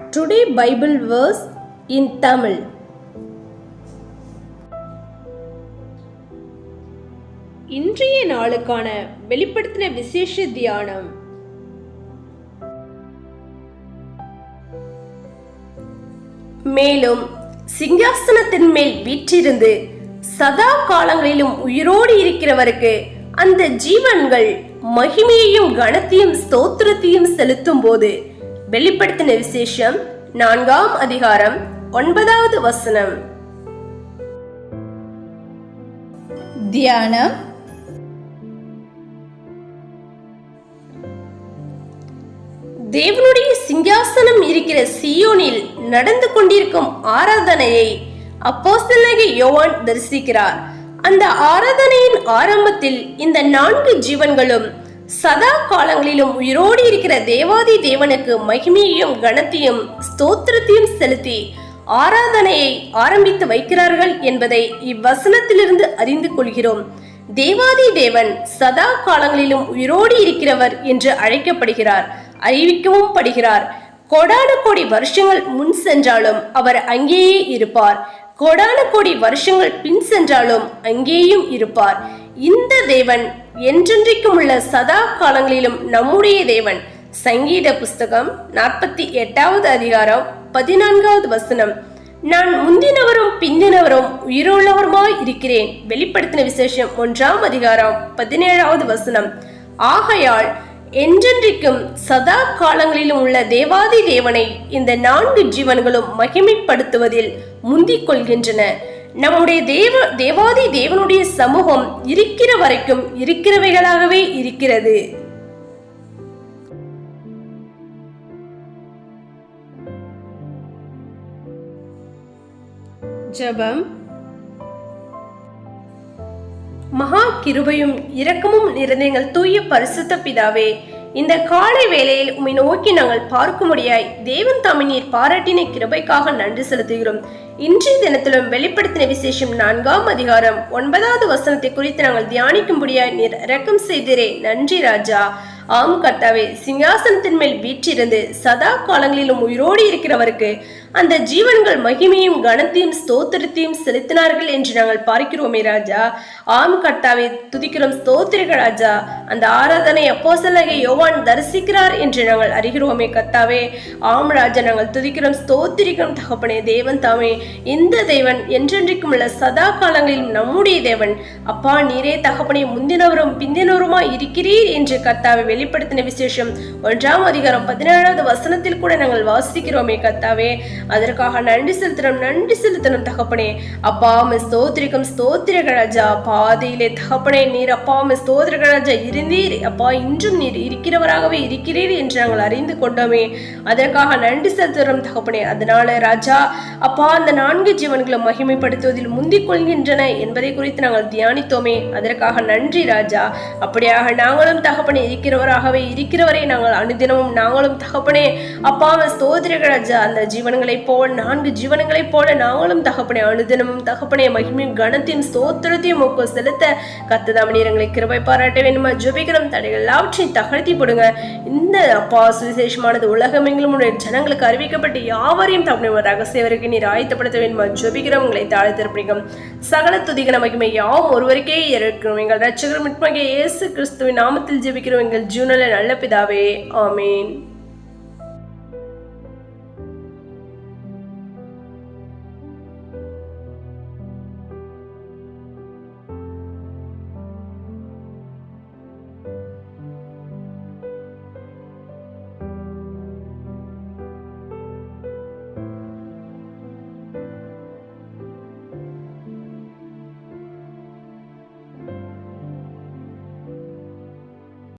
Today Bible verse in Tamil இன்றைய நாளுக்கான வெளிப்படுத்தின விசேஷ தியானம். மேலும் சிங்காசனத்தின் மேல் வீற்றிருந்து சதா காலங்களிலும் உயிரோடு இருக்கிறவருக்கு அந்த ஜீவன்கள் மகிமையையும் கனத்தையும் ஸ்தோத்திரத்தையும் செலுத்தும் போது வெளிப்படுத்தின விசேஷம் நான்காம் அதிகாரம் ஒன்பதாவது வசனம். தியானம். தேவனுடைய சிங்காசனம் இருக்கிற சியோனில் நடந்து கொண்டிருக்கும் ஆராதனையை அப்போஸ்தலனாகிய யோவான் தரிசிக்கிறார். அந்த ஆராதனையின் ஆரம்பத்தில் இந்த நான்கு ஜீவன்களும் சதா காலங்களிலும் உயிரோடு இருக்கிற தேவாதி தேவனுக்கு மகிமையையும் கனத்தையும் ஸ்தோத்திரத்தையும் செலுத்தி ஆராதனையை ஆரம்பித்து வைக்கிறார்கள் என்பதை இவ்வசனத்திலிருந்து அறிந்து கொள்கிறோம். தேவாதி தேவன் சதா காலங்களிலும் உயிரோடு இருக்கிறவர் என்று அழைக்கப்படுகிறார் அறிவிக்கவும் படுகிறார். கோடான கோடி வருஷங்கள் முன் சென்றாலும் அவர் அங்கேயே இருப்பார். கோடான கோடி வருஷங்கள் பின் சென்றாலும் அங்கேயும் இருப்பார். இந்த தேவன் என்றென்றைக்கும் உள்ள சதா காலங்களிலும் நம்முடைய தேவன். சங்கீத புஸ்தகம் நாற்பத்தி எட்டாவது அதிகாரம் பதினான்காவது வசனம். நான் முந்தினவரும் பிந்தினவரும் உயிருள்ளவருமாய் இருக்கிறேன். வெளிப்படுத்தின விசேஷம் ஒன்றாம் அதிகாரம் பதினேழாவது வசனம். ஆகையால் என்றென்றைக்கும் சதா காலங்களிலும் உள்ள தேவாதி தேவனை இந்த நான்கு ஜீவன்களும் மகிமைப்படுத்துவதில் முந்திக் கொள்கின்றன. நம்முடைய தேவ தேவாதி தேவனுடைய சமூகம் இருக்கிற வரைக்கும் இருக்கிறவைகளாகவே இருக்கிறது. ஜபம். மகா கிருபையும் இரக்கமும் நிறைந்த எங்கள் தூய பரிசுத்த பிதாவே இந்த காலை வேளையில் உம்மை நோக்கி நாங்கள் பார்க்கும்படியாய் தேவன் தாமே நீர் பாராட்டின கிருபைக்காக நன்றி செலுத்துகிறோம். இன்றைய தினத்திலும் வெளிப்படுத்தின விசேஷம் நான்காம் அதிகாரம் ஒன்பதாவது வசனத்தை குறித்து நாங்கள் தியானிக்கும்படியாய் நீர் இரக்கம் செய்தீரே நன்றி ராஜா. ஆம் கர்த்தாவே சிங்காசனத்தின் மேல் வீற்றிருந்து சதா காலங்களிலும் உயிரோடு இருக்கிறவருக்கு அந்த ஜீவன்கள் மகிமையும் கனத்தையும் ஸ்தோத்திரத்தையும் செலுத்தினார்கள் என்று நாங்கள் பார்க்கிறோமே ராஜா. ஆம் கர்த்தாவே துதிக்கிறோம் ஸ்தோத்திரிக ராஜா. அந்த ஆராதனை அப்போ யோவான் தரிசிக்கிறார் என்று நாங்கள் அறிகிறோமே கர்த்தாவே. ஆம் ராஜா நாங்கள் துதிக்கிறோம் ஸ்தோத்திரிக்கிறோம் தகப்பனே தேவன் தாமே. இந்த தேவன் என்றென்றைக்கும் உள்ள சதா காலங்களிலும் நம்முடைய தேவன். அப்பா நீரே தகப்பனே முந்தினவரும் பிந்தினவருமா இருக்கிறீர் என்று கர்த்தாவை வெளிப்படுத்தின விசேஷம். ஒன்றாம் அதிகாரம் பதினேழாவது வசனத்தில் கூட நாங்கள் வாசிக்கிறோமே கர்த்தாவே. அதற்காக நன்றி செலுத்தணும் நன்றி செலுத்தணும் தகப்பனே. அப்பா அம்மா ஸ்தோத்திரிக்கும் ஸ்தோத்திரிக பாதையிலே தகப்பனே நீர். அப்பா அம்மா இருந்தீர். அப்பா இன்றும் நீர் இருக்கிறவராகவே இருக்கிறீர் என்று நாங்கள் அறிந்து கொண்டோமே. அதற்காக நன்றி செலுத்துகிறோம் தகப்பனே. அதனால ராஜா அப்பா அந்த நான்கு ஜீவன்களை மகிமைப்படுத்துவதில் முந்திக் கொள்கின்றன என்பதை குறித்து நாங்கள் தியானித்தோமே. அதற்காக நன்றி ராஜா. அப்படியாக நாங்களும் தகப்பனே இருக்கிறவராகவே இருக்கிறவரை நாங்கள் அனுதினமும் நாங்களும் தகப்பனே. அப்பாவை ஸ்தோதிரக ராஜா. அந்த ஜீவன்களைப் போல் நான்கு ஜீவனங்களைப் போல நாங்களும் தகப்பனை அனுதினமும் தகப்பனை மகிமையும் கணத்தையும் ஸ்தோத்திரத்தையும் ஒப்பு செலுத்த கத்ததாமணி எங்களை கிருபை பாராட்ட வேண்டுமா? ஜபிக்கிறோம் தடைகள் எல்லாவற்றையும் தகர்த்தி போடுங்க. இந்த அப்பா சுவிசேஷமானது உலகமெங்கிலும் உடைய ஜனங்களுக்கு அறிவிக்கப்பட்டு யாவரையும் தம்முடைய ரகசிய ரகசியவருக்கு நீர் ஆயத்தப்படுத்த வேண்டுமா? ஜெபிக்கிறோம் உங்களை தாழ்த்திருப்பீங்க சகல துதிகன மகிமை யாவும் ஒருவருக்கே இருக்கிறோம். எங்கள் ரட்சகர் மிட்மகே இயேசு கிறிஸ்துவின் நாமத்தில் ஜெபிக்கிறோம். எங்கள் ஜீவனில் நல்ல பிதாவே ஆமீன்.